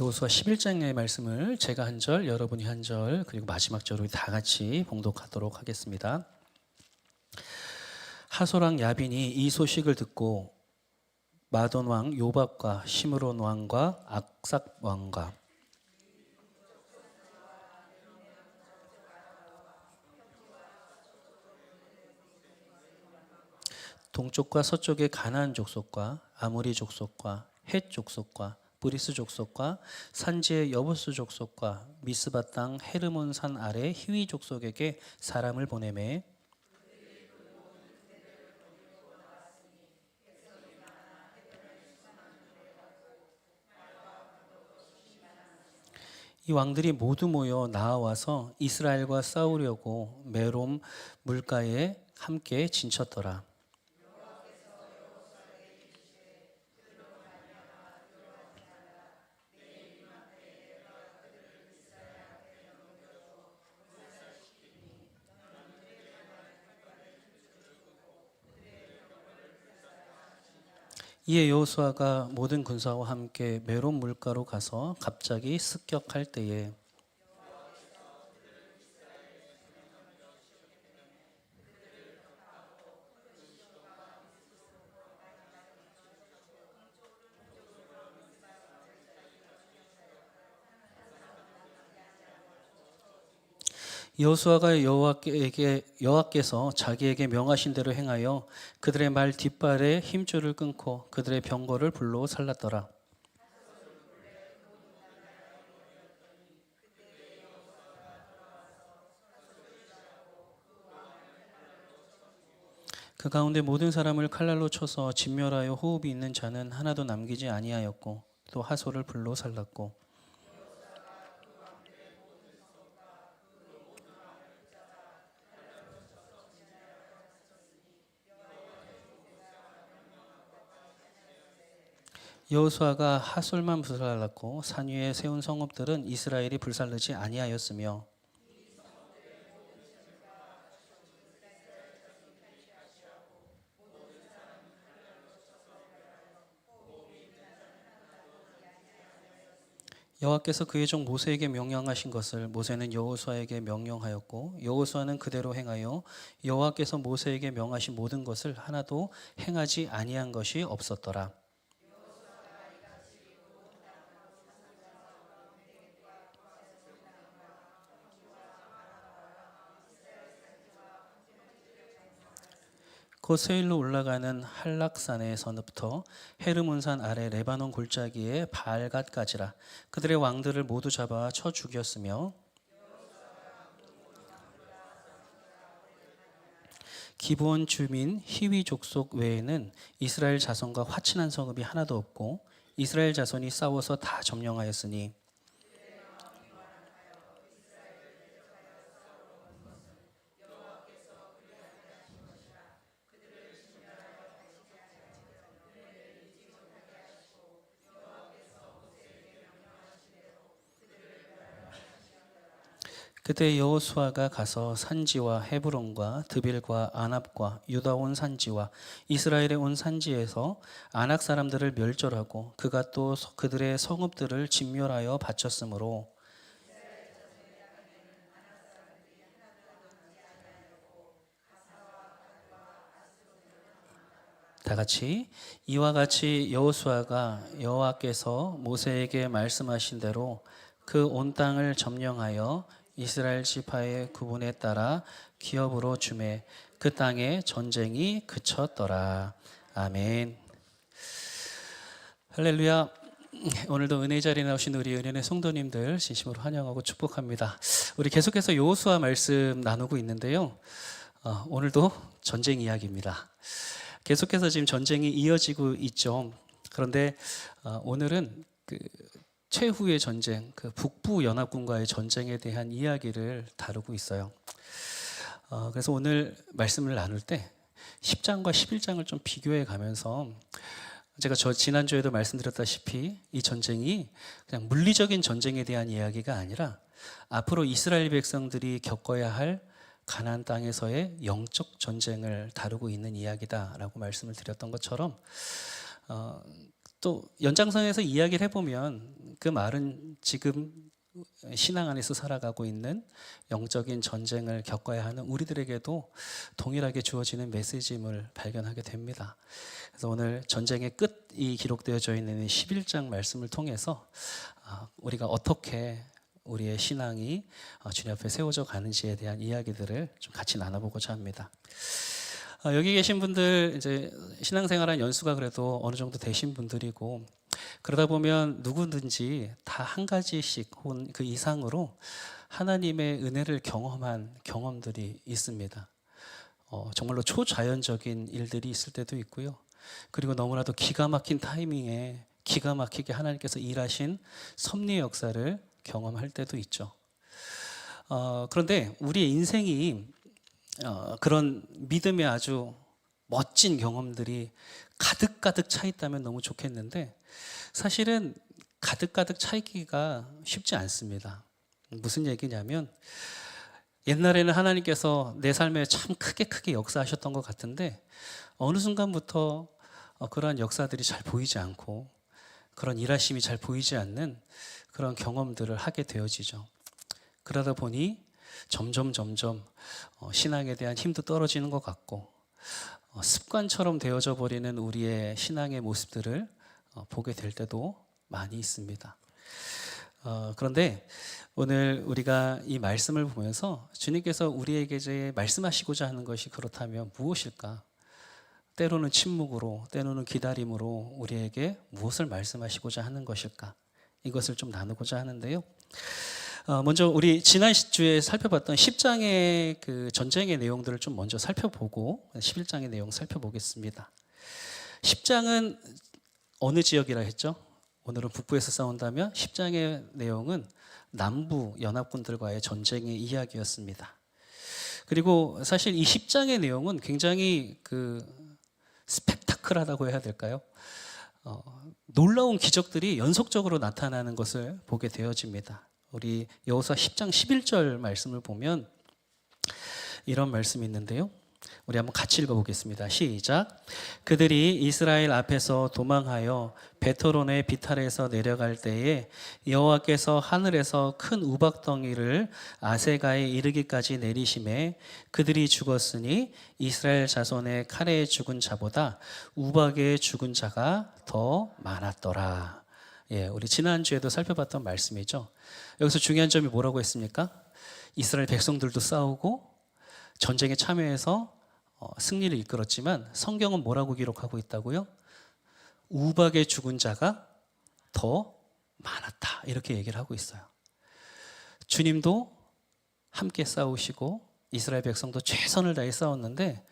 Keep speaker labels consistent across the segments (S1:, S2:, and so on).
S1: 여호수아 11장의 말씀을 제가 한 절, 여러분이 한 절, 그리고 마지막 절을 다 같이 봉독하도록 하겠습니다. 하소랑 야빈이 이 소식을 듣고 마돈 왕 요밥과 시므론 왕과 악삭 왕과 동쪽과 서쪽의 가나안 족속과 아모리 족속과 헷 족속과 브리스 족속과 산지의 여부스 족속과 미스바 땅 헤르몬 산 아래 히위 족속에게 사람을 보내매 이 왕들이 모두 모여 나와서 이스라엘과 싸우려고 메롬 물가에 함께 진쳤더라. 이에 여호수아가 모든 군사와 함께 메론 물가로 가서 갑자기 습격할 때에 여호수아가 여호와께 여호와께서 자기에게 명하신 대로 행하여 그들의 말 뒷발에 힘줄을 끊고 그들의 병거를 불로 살랐더라. 그 가운데 모든 사람을 칼날로 쳐서 진멸하여 호흡이 있는 자는 하나도 남기지 아니하였고 또 하소를 불로 살랐고 여호수아가 하솔만 불살랐고 산 위에 세운 성읍들은 이스라엘이 불살르지 아니하였으며 여호와께서 그의 종 모세에게 명령하신 것을 모세는 여호수아에게 명령하였고 여호수아는 그대로 행하여 여호와께서 모세에게 명하신 모든 것을 하나도 행하지 아니한 것이 없었더라. 곧 세일로 올라가는 한락산에서부터 헤르몬산 아래 레바논 골짜기에 바알갓까지라 그들의 왕들을 모두 잡아 쳐 죽였으며 기브온 주민 히위 족속 외에는 이스라엘 자손과 화친한 성읍이 하나도 없고 이스라엘 자손이 싸워서 다 점령하였으니 그때 여호수아가 가서 산지와 헤브론과 드빌과 아납과 유다 온 산지와 이스라엘의 온 산지에서 아낙 사람들을 멸절하고 그가 또 그들의 성읍들을 진멸하여 바쳤으므로 다 같이 이와 같이 여호수아가 여호와께서 모세에게 말씀하신 대로 그 온 땅을 점령하여 이스라엘 지파의 구분에 따라 기업으로 주매 그 땅에 전쟁이 그쳤더라. 아멘. 할렐루야. 오늘도 은혜 자리에 나오신 우리 은혜의 성도님들 진심으로 환영하고 축복합니다. 우리 계속해서 여호수아 말씀 나누고 있는데요. 어, 오늘도 전쟁 이야기입니다. 계속해서 지금 전쟁이 이어지고 있죠. 그런데 어, 오늘은 그 최후의 전쟁, 그 북부 연합군과의 전쟁에 대한 이야기를 다루고 있어요. 어, 그래서 오늘 말씀을 나눌 때 10장과 11장을 좀 비교해 가면서 제가 저 지난주에도 말씀드렸다시피 이 전쟁이 그냥 물리적인 전쟁에 대한 이야기가 아니라 앞으로 이스라엘 백성들이 겪어야 할 가나안 땅에서의 영적 전쟁을 다루고 있는 이야기다라고 말씀을 드렸던 것처럼 어, 또 연장선에서 이야기를 해보면 그 말은 지금 신앙 안에서 살아가고 있는 영적인 전쟁을 겪어야 하는 우리들에게도 동일하게 주어지는 메시지임을 발견하게 됩니다. 그래서 오늘 전쟁의 끝이 기록되어져 있는 11장 말씀을 통해서 아, 우리가 어떻게 우리의 신앙이 어, 주님 앞에 세워져 가는지에 대한 이야기들을 좀 같이 나눠보고자 합니다. 아, 여기 계신 분들 이제 신앙생활한 연수가 그래도 어느 정도 되신 분들이고 그러다 보면 누구든지 다 한 가지씩 혹은 그 이상으로 하나님의 은혜를 경험한 경험들이 있습니다. 어, 정말로 초자연적인 일들이 있을 때도 있고요. 그리고 너무나도 기가 막힌 타이밍에 기가 막히게 하나님께서 일하신 섭리의 역사를 경험할 때도 있죠. 어, 그런데 우리의 인생이 어, 그런 믿음의 아주 멋진 경험들이 가득가득 차 있다면 너무 좋겠는데 사실은 가득가득 차 있기가 쉽지 않습니다. 무슨 얘기냐면 옛날에는 하나님께서 내 삶에 참 크게 크게 역사하셨던 것 같은데 어느 순간부터 어, 그러한 역사들이 잘 보이지 않고 그런 일하심이 잘 보이지 않는 그런 경험들을 하게 되어지죠. 그러다 보니 점점 점점 어, 신앙에 대한 힘도 떨어지는 것 같고 어, 습관처럼 되어져 버리는 우리의 신앙의 모습들을 어, 보게 될 때도 많이 있습니다. 어, 그런데 오늘 우리가 이 말씀을 보면서 주님께서 우리에게 이제 말씀하시고자 하는 것이 그렇다면 무엇일까? 때로는 침묵으로, 때로는 기다림으로 우리에게 무엇을 말씀하시고자 하는 것일까? 이것을 좀 나누고자 하는데요. 어, 먼저 우리 지난 주에 살펴봤던 10장의 그 전쟁의 내용들을 좀 먼저 살펴보고 11장의 내용 살펴보겠습니다. 10장은 어느 지역이라 했죠? 오늘은 북부에서 싸운다면 10장의 내용은 남부 연합군들과의 전쟁의 이야기였습니다. 그리고 사실 이 10장의 내용은 굉장히 그 스펙타클하다고 해야 될까요? 어, 놀라운 기적들이 연속적으로 나타나는 것을 보게 되어집니다. 우리 여호수아 10장 11절 말씀을 보면 이런 말씀이 있는데요. 우리 한번 같이 읽어보겠습니다. 시작. 그들이 이스라엘 앞에서 도망하여 베토론의 비탈에서 내려갈 때에 여호와께서 하늘에서 큰 우박덩이를 아세가에 이르기까지 내리심에 그들이 죽었으니 이스라엘 자손의 칼에 죽은 자보다 우박에 죽은 자가 더 많았더라. 예, 우리 지난주에도 살펴봤던 말씀이죠. 여기서 중요한 점이 뭐라고 했습니까? 이스라엘 백성들도 싸우고 전쟁에 참여해서 어, 승리를 이끌었지만 성경은 뭐라고 기록하고 있다고요? 우박에 죽은 자가 더 많았다. 이렇게 얘기를 하고 있어요. 주님도 함께 싸우시고 이스라엘 백성도 최선을 다해 싸웠는데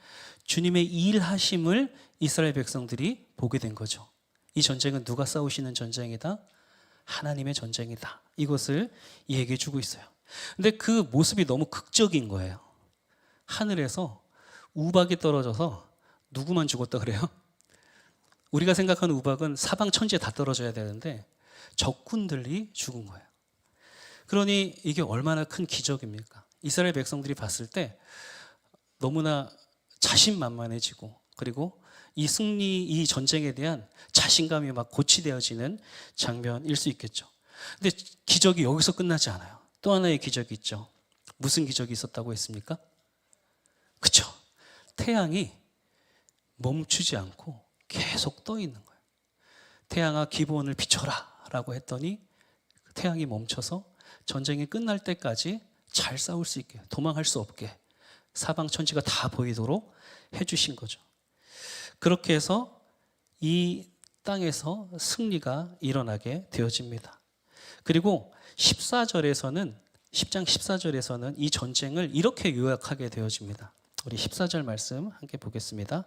S1: 주님의 일하심을 이스라엘 백성들이 보게 된 거죠. 이 전쟁은 누가 싸우시는 전쟁이다? 하나님의 전쟁이다. 이것을 얘기해 주고 있어요. 근데 그 모습이 너무 극적인 거예요. 하늘에서 우박이 떨어져서 누구만 죽었다 그래요? 우리가 생각하는 우박은 사방 천지에 다 떨어져야 되는데 적군들이 죽은 거예요. 그러니 이게 얼마나 큰 기적입니까? 이스라엘 백성들이 봤을 때 너무나 자신만만해지고 그리고 이 승리, 이 전쟁에 대한 자신감이 막 고취되어지는 장면일 수 있겠죠. 근데 기적이 여기서 끝나지 않아요. 또 하나의 기적이 있죠. 무슨 기적이 있었다고 했습니까? 그쵸. 태양이 멈추지 않고 계속 떠 있는 거예요. 태양아 기본을 비춰라 라고 했더니 태양이 멈춰서 전쟁이 끝날 때까지 잘 싸울 수 있게 도망할 수 없게 사방 천지가 다 보이도록 해주신 거죠. 그렇게 해서 이 땅에서 승리가 일어나게 되어집니다. 그리고 14절에서는 10장 14절에서는 이 전쟁을 이렇게 요약하게 되어집니다. 우리 14절 말씀 함께 보겠습니다.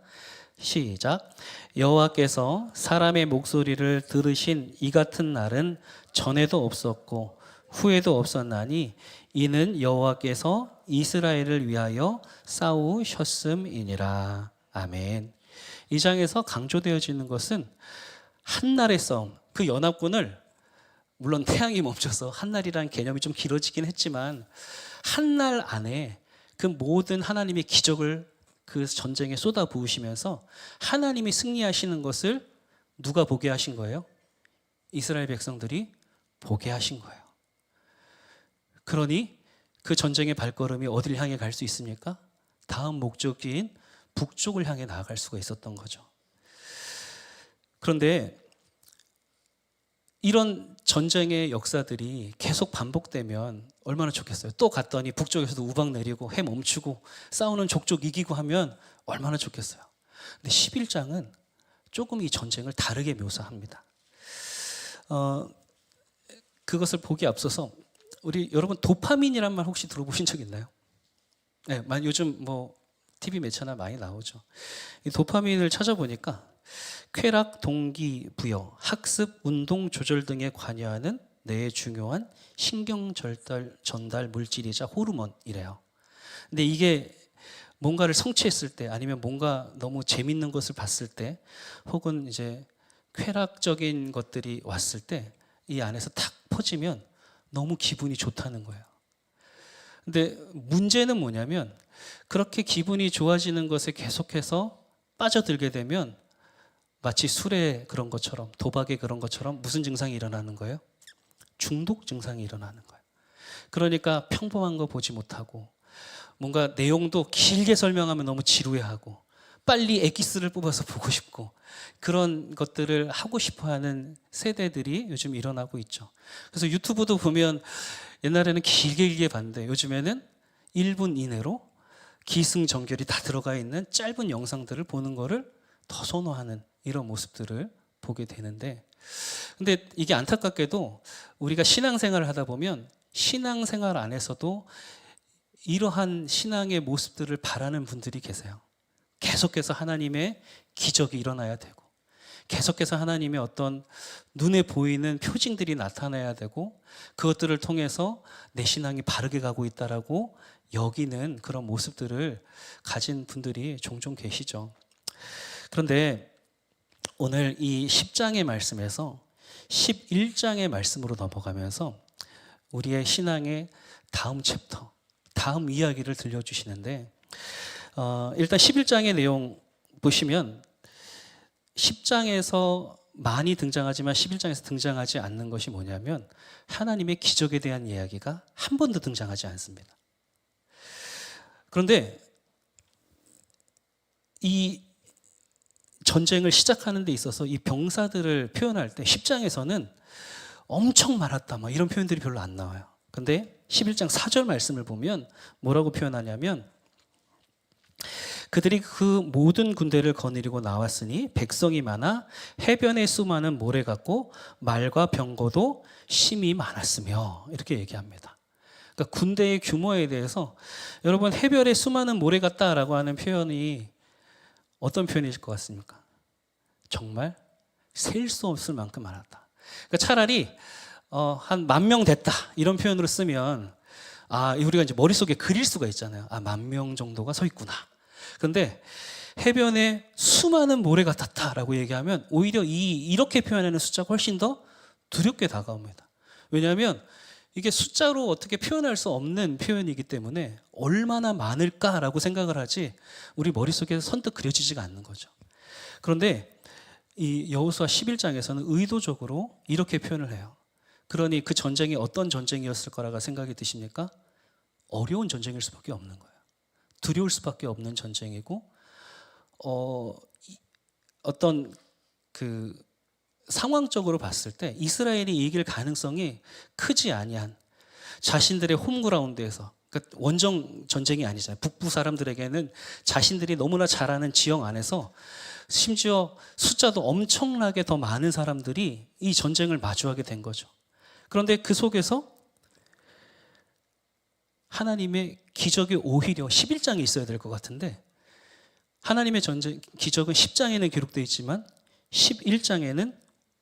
S1: 시작. 여호와께서 사람의 목소리를 들으신 이 같은 날은 전에도 없었고 후에도 없었나니 이는 여호와께서 이스라엘을 위하여 싸우셨음이니라. 아멘. 이 장에서 강조되어지는 것은 한날의 싸움, 그 연합군을 물론 태양이 멈춰서 한날이라는 개념이 좀 길어지긴 했지만 한 날 안에 그 모든 하나님의 기적을 그 전쟁에 쏟아 부으시면서 하나님이 승리하시는 것을 누가 보게 하신 거예요? 이스라엘 백성들이 보게 하신 거예요. 그러니 그 전쟁의 발걸음이 어디를 향해 갈 수 있습니까? 다음 목적지인 북쪽을 향해 나아갈 수가 있었던 거죠. 그런데 이런 전쟁의 역사들이 계속 반복되면 얼마나 좋겠어요. 또 갔더니 북쪽에서도 우박 내리고 해 멈추고 싸우는 족족 이기고 하면 얼마나 좋겠어요. 근데 11장은 조금 이 전쟁을 다르게 묘사합니다. 어, 그것을 보기 앞서서 우리 여러분 도파민이란 말 혹시 들어보신 적 있나요? 네, 만- 요즘 뭐 TV 매체나 많이 나오죠. 이 도파민을 찾아보니까 쾌락, 동기, 부여, 학습, 운동 조절 등에 관여하는 뇌의 중요한 신경 전달, 전달 물질이자 호르몬이래요. 근데 이게 뭔가를 성취했을 때 아니면 뭔가 너무 재밌는 것을 봤을 때 혹은 이제 쾌락적인 것들이 왔을 때 이 안에서 탁 퍼지면 너무 기분이 좋다는 거예요. 근데 문제는 뭐냐면 그렇게 기분이 좋아지는 것에 계속해서 빠져들게 되면 마치 술에 그런 것처럼 도박에 그런 것처럼 무슨 증상이 일어나는 거예요? 중독 증상이 일어나는 거예요. 그러니까 평범한 거 보지 못하고 뭔가 내용도 길게 설명하면 너무 지루해하고 빨리 엑기스를 뽑아서 보고 싶고 그런 것들을 하고 싶어 하는 세대들이 요즘 일어나고 있죠. 그래서 유튜브도 보면 옛날에는 길게 길게 봤는데 요즘에는 1분 이내로 기승전결이 다 들어가 있는 짧은 영상들을 보는 거를 더 선호하는 이런 모습들을 보게 되는데 근데 이게 안타깝게도 우리가 신앙생활을 하다 보면 신앙생활 안에서도 이러한 신앙의 모습들을 바라는 분들이 계세요. 계속해서 하나님의 기적이 일어나야 되고 계속해서 하나님의 어떤 눈에 보이는 표징들이 나타나야 되고 그것들을 통해서 내 신앙이 바르게 가고 있다라고 여기는 그런 모습들을 가진 분들이 종종 계시죠. 그런데 오늘 이 10장의 말씀에서 11장의 말씀으로 넘어가면서 우리의 신앙의 다음 챕터, 다음 이야기를 들려주시는데 어, 일단 11장의 내용 보시면 10장에서 많이 등장하지만 11장에서 등장하지 않는 것이 뭐냐면 하나님의 기적에 대한 이야기가 한 번도 등장하지 않습니다. 그런데 이 전쟁을 시작하는 데 있어서 이 병사들을 표현할 때 10장에서는 엄청 많았다 막 이런 표현들이 별로 안 나와요. 근데 11장 4절 말씀을 보면 뭐라고 표현하냐면 그들이 그 모든 군대를 거느리고 나왔으니 백성이 많아 해변의 수많은 모래 같고 말과 병거도 심이 많았으며 이렇게 얘기합니다. 그러니까 군대의 규모에 대해서 여러분 해변에 수많은 모래 같다라고 하는 표현이 어떤 표현이실 것 같습니까? 정말 셀 수 없을 만큼 많았다. 그러니까 차라리 어, 한 만 명 됐다 이런 표현으로 쓰면 아 우리가 이제 머릿속에 그릴 수가 있잖아요. 아 만 명 정도가 서 있구나. 그런데 해변에 수많은 모래 같았다라고 얘기하면 오히려 이 이렇게 표현하는 숫자가 훨씬 더 두렵게 다가옵니다. 왜냐하면 이게 숫자로 어떻게 표현할 수 없는 표현이기 때문에 얼마나 많을까라고 생각을 하지 우리 머릿속에 선뜻 그려지지가 않는 거죠. 그런데 이 여호수아 11장에서는 의도적으로 이렇게 표현을 해요. 그러니 그 전쟁이 어떤 전쟁이었을 거라고 생각이 드십니까? 어려운 전쟁일 수밖에 없는 거예요. 두려울 수밖에 없는 전쟁이고 어, 이- 어떤 그 상황적으로 봤을 때 이스라엘이 이길 가능성이 크지 아니한 자신들의 홈그라운드에서 그러니까 원정 전쟁이 아니잖아요. 북부 사람들에게는 자신들이 너무나 잘 아는 지형 안에서 심지어 숫자도 엄청나게 더 많은 사람들이 이 전쟁을 마주하게 된 거죠. 그런데 그 속에서 하나님의 기적이 오히려 11장에 있어야 될 것 같은데 하나님의 전쟁 기적은 10장에는 기록되어 있지만 11장에는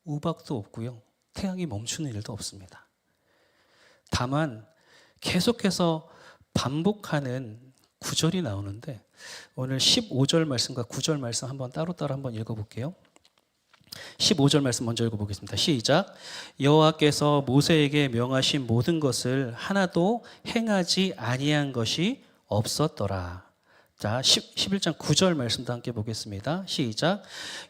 S1: 우박도 없고요. 태양이 멈추는 일도 없습니다. 다만 계속해서 반복하는 구절이 나오는데 오늘 15절 말씀과 9절 말씀 한번 따로따로 한번 읽어 볼게요. 15절 말씀 먼저 읽어보겠습니다. 시작. 여호와께서 모세에게 명하신 모든 것을 하나도 행하지 아니한 것이 없었더라. 자, 10, 11장 9절 말씀도 함께 보겠습니다. 시작.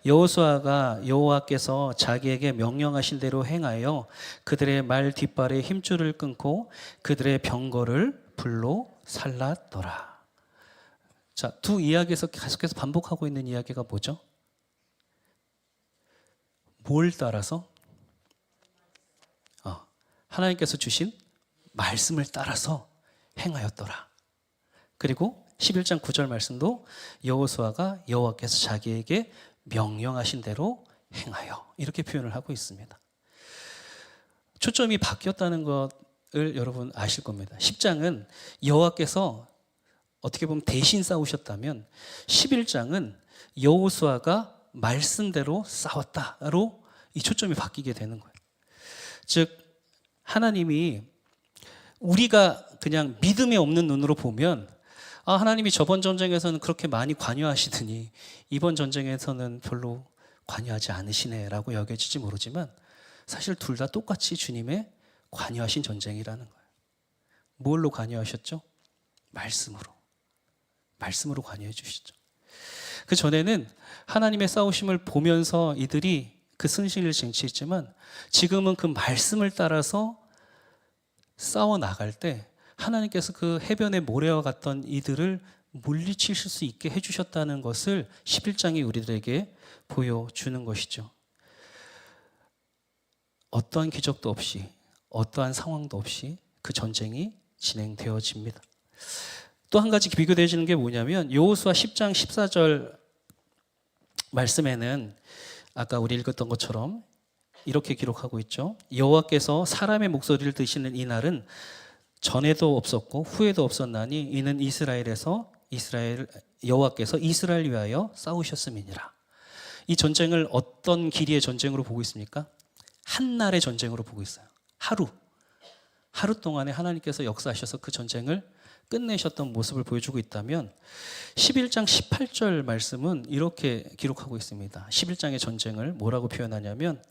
S1: 여호수아가 여호와께서 자기에게 명령하신 대로 행하여 그들의 말 뒷발에 힘줄을 끊고 그들의 병거를 불로 살랐더라. 자, 두 이야기에서 계속해서 반복하고 있는 이야기가 뭐죠? 뭘 따라서? 어, 하나님께서 주신 말씀을 따라서 행하였더라. 그리고 11장 9절 말씀도 여호수아가 여호와께서 자기에게 명령하신 대로 행하여 이렇게 표현을 하고 있습니다. 초점이 바뀌었다는 것을 여러분 아실 겁니다. 10장은 여호와께서 어떻게 보면 대신 싸우셨다면 11장은 여호수아가 말씀대로 싸웠다로 이 초점이 바뀌게 되는 거예요. 즉 하나님이 우리가 그냥 믿음이 없는 눈으로 보면 아 하나님이 저번 전쟁에서는 그렇게 많이 관여하시더니 이번 전쟁에서는 별로 관여하지 않으시네라고 여겨질지 모르지만 사실 둘 다 똑같이 주님의 관여하신 전쟁이라는 거예요. 뭘로 관여하셨죠? 말씀으로. 말씀으로 관여해 주시죠. 그 전에는 하나님의 싸우심을 보면서 이들이 그 승신을 쟁취했지만 지금은 그 말씀을 따라서 싸워 나갈 때 하나님께서 그 해변의 모래와 같던 이들을 물리치실 수 있게 해주셨다는 것을 11장이 우리들에게 보여주는 것이죠. 어떠한 기적도 없이, 어떠한 상황도 없이 그 전쟁이 진행되어집니다. 또 한 가지 비교되어지는 게 뭐냐면 여호수아 10장 14절 말씀에는 아까 우리 읽었던 것처럼 이렇게 기록하고 있죠. 여호와께서 사람의 목소리를 드시는 이 날은 전에도 없었고 후에도 없었나니 이는 이스라엘에서 이스라엘 여호와께서 이스라엘 위하여 싸우셨음이니라. 이 전쟁을 어떤 길이의 전쟁으로 보고 있습니까? 한 날의 전쟁으로 보고 있어요. 하루. 하루 동안에 하나님께서 역사하셔서 그 전쟁을 끝내셨던 모습을 보여주고 있다면 11장 18절 말씀은 이렇게 기록하고 있습니다. 11장의 전쟁을 뭐라고 표현하냐면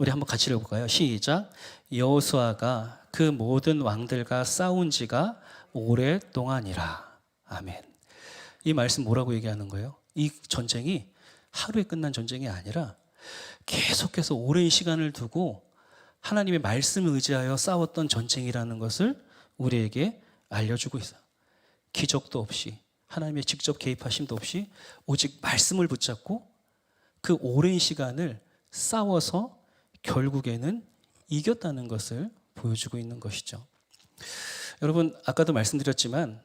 S1: 우리 한번 같이 읽어볼까요? 시작. 여호수아가 그 모든 왕들과 싸운 지가 오랫동안이라. 아멘. 이 말씀 뭐라고 얘기하는 거예요? 이 전쟁이 하루에 끝난 전쟁이 아니라 계속해서 오랜 시간을 두고 하나님의 말씀을 의지하여 싸웠던 전쟁이라는 것을 우리에게 알려주고 있어요. 기적도 없이 하나님의 직접 개입하심도 없이 오직 말씀을 붙잡고 그 오랜 시간을 싸워서 결국에는 이겼다는 것을 보여주고 있는 것이죠. 여러분 아까도 말씀드렸지만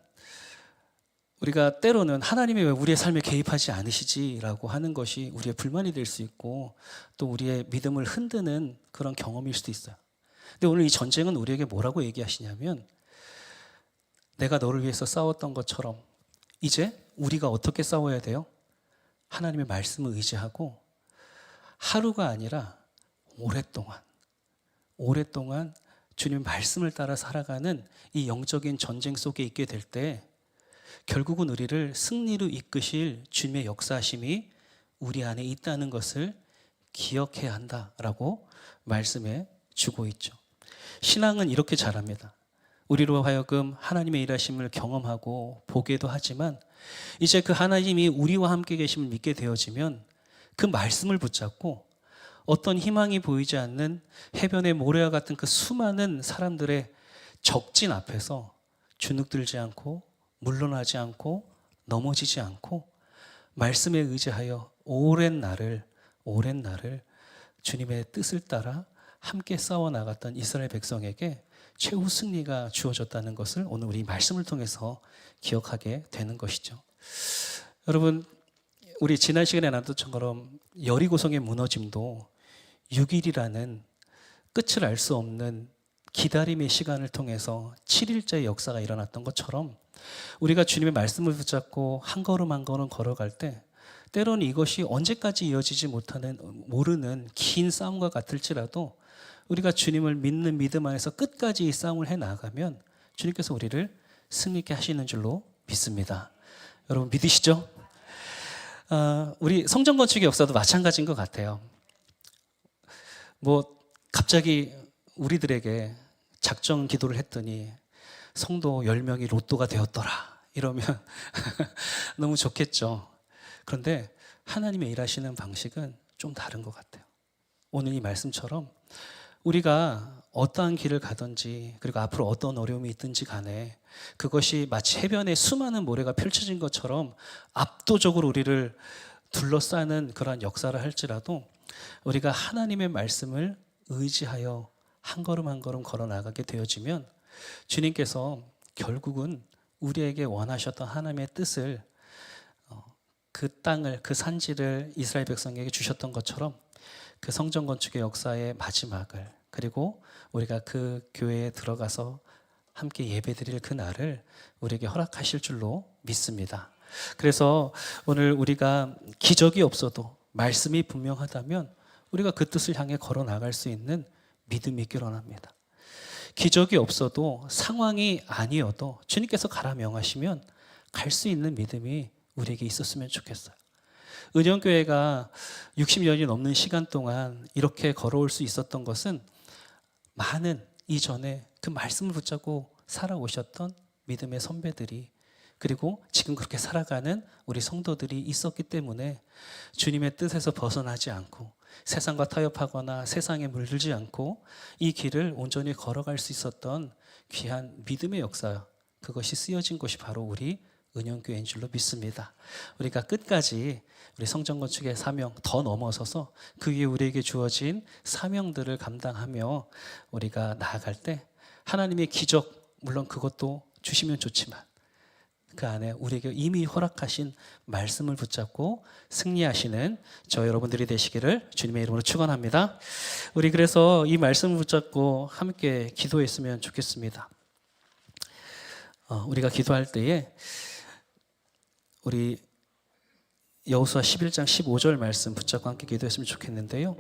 S1: 우리가 때로는 하나님이 왜 우리의 삶에 개입하지 않으시지라고 하는 것이 우리의 불만이 될 수 있고 또 우리의 믿음을 흔드는 그런 경험일 수도 있어요. 근데 오늘 이 전쟁은 우리에게 뭐라고 얘기하시냐면 내가 너를 위해서 싸웠던 것처럼 이제 우리가 어떻게 싸워야 돼요? 하나님의 말씀을 의지하고 하루가 아니라 오랫동안 오랫동안 주님 말씀을 따라 살아가는 이 영적인 전쟁 속에 있게 될 때 결국은 우리를 승리로 이끄실 주님의 역사심이 우리 안에 있다는 것을 기억해야 한다라고 말씀해 주고 있죠. 신앙은 이렇게 자랍니다. 우리로 하여금 하나님의 일하심을 경험하고 보게도 하지만 이제 그 하나님이 우리와 함께 계심을 믿게 되어지면 그 말씀을 붙잡고 어떤 희망이 보이지 않는 해변의 모래와 같은 그 수많은 사람들의 적진 앞에서 주눅들지 않고 물러나지 않고 넘어지지 않고 말씀에 의지하여 오랜 날을 오랜 날을 주님의 뜻을 따라 함께 싸워 나갔던 이스라엘 백성에게 최후 승리가 주어졌다는 것을 오늘 우리 말씀을 통해서 기억하게 되는 것이죠. 여러분, 우리 지난 시간에 나눴던 것처럼 여리고성의 무너짐도 6일이라는 끝을 알 수 없는 기다림의 시간을 통해서 7일째 역사가 일어났던 것처럼 우리가 주님의 말씀을 붙잡고 한 걸음 한 걸음 걸어갈 때 때로는 이것이 언제까지 이어지지 못하는 모르는 긴 싸움과 같을지라도 우리가 주님을 믿는 믿음 안에서 끝까지 이 싸움을 해 나가면 주님께서 우리를 승리케 하시는 줄로 믿습니다. 여러분 믿으시죠? 어, 우리 성전 건축의 역사도 마찬가지인 것 같아요. 뭐 갑자기 우리들에게 작정 기도를 했더니 성도 10명이 로또가 되었더라. 이러면 너무 좋겠죠. 그런데 하나님의 일하시는 방식은 좀 다른 것 같아요. 오늘 이 말씀처럼 우리가 어떠한 길을 가든지 그리고 앞으로 어떤 어려움이 있든지 간에 그것이 마치 해변에 수많은 모래가 펼쳐진 것처럼 압도적으로 우리를 둘러싸는 그러한 역사를 할지라도 우리가 하나님의 말씀을 의지하여 한 걸음 한 걸음 걸어 나가게 되어지면 주님께서 결국은 우리에게 원하셨던 하나님의 뜻을 어, 그 땅을 그 산지를 이스라엘 백성에게 주셨던 것처럼 그 성전 건축의 역사의 마지막을 그리고 우리가 그 교회에 들어가서 함께 예배드릴 그 날을 우리에게 허락하실 줄로 믿습니다. 그래서 오늘 우리가 기적이 없어도 말씀이 분명하다면 우리가 그 뜻을 향해 걸어 나갈 수 있는 믿음이 원합니다. 기적이 없어도 상황이 아니어도 주님께서 가라 명하시면 갈 수 있는 믿음이 우리에게 있었으면 좋겠어요. 은영교회가 60년이 넘는 시간 동안 이렇게 걸어올 수 있었던 것은 많은 이전에 그 말씀을 붙잡고 살아오셨던 믿음의 선배들이 그리고 지금 그렇게 살아가는 우리 성도들이 있었기 때문에 주님의 뜻에서 벗어나지 않고 세상과 타협하거나 세상에 물들지 않고 이 길을 온전히 걸어갈 수 있었던 귀한 믿음의 역사 그것이 쓰여진 곳이 바로 우리 은영교회인 줄로 믿습니다. 우리가 끝까지 우리 성전 건축의 사명 더 넘어서서 그 위에 우리에게 주어진 사명들을 감당하며 우리가 나아갈 때 하나님의 기적 물론 그것도 주시면 좋지만 그 안에 우리에게 이미 허락하신 말씀을 붙잡고 승리하시는 저 여러분들이 되시기를 주님의 이름으로 축원합니다. 우리 그래서 이 말씀을 붙잡고 함께 기도했으면 좋겠습니다. 어, 우리가 기도할 때에 우리 여호수아 11장 15절 말씀 붙잡고 함께 기도했으면 좋겠는데요.